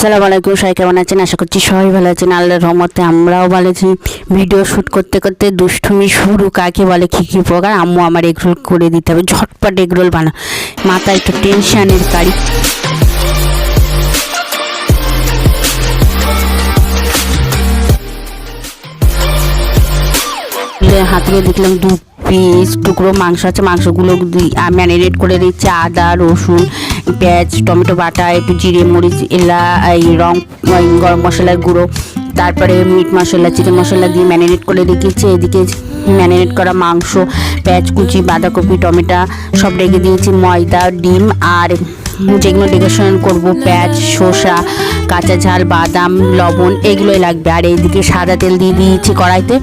আসসালামু আলাইকুম, সবাই কেমন আছেন? আশা করছি সবাই ভালো আছেন। আল্লাহর রহমতে আমরাও ভালো আছি। ভিডিও শ্যুট করতে করতে দুষ্টুমি শুরু। কাকে বলে, কী কী প্রকার? আম্মু আমার এগরোল করে দিতে হবে। ঝটপট এগরোল বানা। মাথায় একটু টেনশনের গাড়ি। হাতে দেখলাম দু পিস টুকরো মাংস আছে, মাংসগুলো ম্যারিনেট করে দিচ্ছে আদা, রসুন, পেঁয়াজ, টমেটো বাটা, একটু জিরে, মরিচ এলা এই রং গরম মশলার গুঁড়ো। তারপরে মিট মশলা চিকেন মশলা দিয়ে ম্যারিনেট করে রেখেছি। এদিকে ম্যারিনেট করা মাংস, পেঁয়াজ, কুচি, বাঁধাকপি, টমেটো, সব রেখে দিয়েছি, ময়দা, ডিম, আর যেগুলো ডেকোরেশন করব, পেঁয়াজ, শসা কাঁচা ঝাল, বাদাম, লবণ, এগুলোই লাগবে। আর এইদিকে সাদা তেল দিয়ে দিয়েছি কড়াইতে।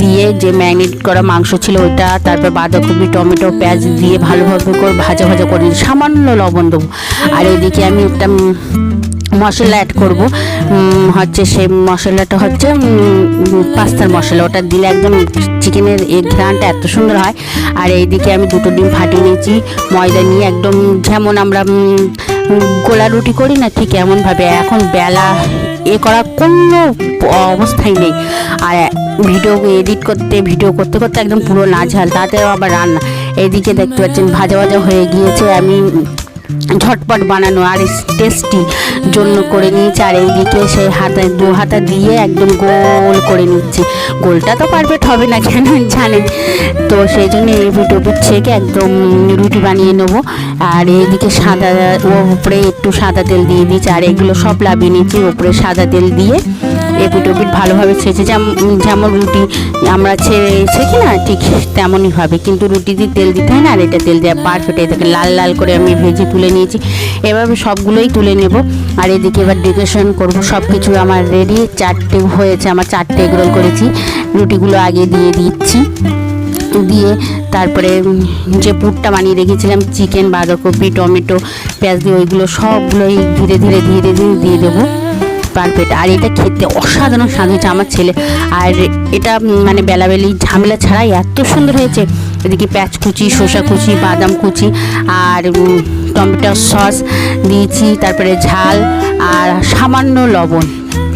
দিয়ে যে ম্যারিনেট করা মাংস ছিল ওইটা, তারপর বাঁধাকপি, টমেটো, পেঁয়াজ দিয়ে ভালোভাবে করে ভাজা ভাজা করে। সামান্য লবণ দেবো। আর এদিকে আমি একটা মশলা অ্যাড করব। হচ্ছে সেই মশলাটা হচ্ছে পাস্তার মশলা। ওটা দিলে একদম চিকেনের এই ঘ্রানটা এত সুন্দর হয়। আর এইদিকে আমি দুটো ডিম ফাটিয়ে নিয়েছি। ময়দা নিয়ে একদম যেমন আমরা গোলা রুটি করি না, ঠিক এমনভাবে। এখন বেলা, এ করার কোনো অবস্থাই নেই। আর ভিডিও এডিট করতে, ভিডিও করতে করতে একদম পুরো নাঝাল, তাতেও আবার রান্না। এদিকে দেখতে পাচ্ছেন, ভাজা ভাজা হয়ে গিয়েছে। আমি ঝটপট বানানো আর টেস্টি জন্য করে নিয়েছি। আর এইদিকে সেই হাতে দু হাতা দিয়ে একদম গোল করে নিচ্ছি। গোলটা তো পারফেক্ট হবে না কেন জানেন তো সেই জন্য এই ভিডিওটি ছেঁকে একদম রুটি বানিয়ে নেব। আর এইদিকে সাদা উপরে একটু সাদা তেল দিয়ে দিয়েছি। আর এগুলো সব লাভিয়ে নিয়েছি ওপরে সাদা তেল দিয়ে এপিটোপিট ভালোভাবে ছেঁচে যেম- যেমন রুটি আমরা ছেঁচি না, ঠিক তেমনই হবে। কিন্তু রুটিতে তেল দিতে হয় না, আর এটা তেল দেওয়া পারফেক্ট এটাকে লাল লাল করে আমি ভেজে তুলে নিয়েছি। এভাবে সবগুলোই তুলে নেব। আর এদিকে এবার ডেকোরেশন করব সব কিছু আমার রেডি চারটে হয়েছে, আমার চারটে এগরোল করেছি। রুটিগুলো আগে দিয়ে দিচ্ছি। দিয়ে তারপরে যে পুরটা বানিয়ে রেখেছিলাম, চিকেন, বাঁধাকপি, টমেটো, পেঁয়াজ দিয়ে, ওইগুলো সবগুলোই ধীরে ধীরে ধীরে ধীরে দিয়ে দেবো। পারফেক্ট আর এটা খেতে অসাধারণ স্বাদ হয়েছে আমার ছেলে। আর এটা মানে বেলাবেলি ঝামেলা ছাড়াই এত সুন্দর হয়েছে। এদিকে পেঁয়াজ কুচি, শসা কুচি, বাদাম কুচি, আর টমেটো সস দিয়েছি, তারপরে ঝাল, আর সামান্য লবণ।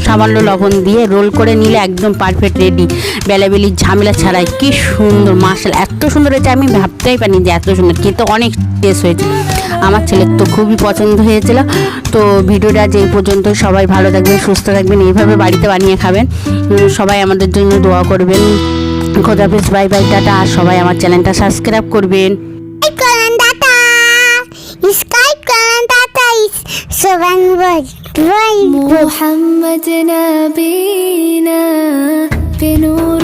সামান্য লবণ দিয়ে রোল করে নিলে একদম পারফেক্ট রেডি বেলাবেলি ঝামেলা ছাড়াই, কি সুন্দর মাসাল এত সুন্দর হয়েছে, আমি ভাবতেই পারিনি যে এত সুন্দর খেতে অনেক টেস্ট হয়েছে। আমার ছেলের তো খুবই পছন্দ হয়েছিল। তো ভিডিওটা যে পর্যন্ত, সবাই ভালো থাকবেন, সুস্থ থাকবেন, এইভাবে বাড়িতে বানিয়ে খাবেন। সবাই আমাদের জন্য দোয়া করবেন। খোদাফিজ বাই বাই টাটা। আর সবাই আমার চ্যানেলটা সাবস্ক্রাইব করবেন। Subscribe data. محمد نبينا بنور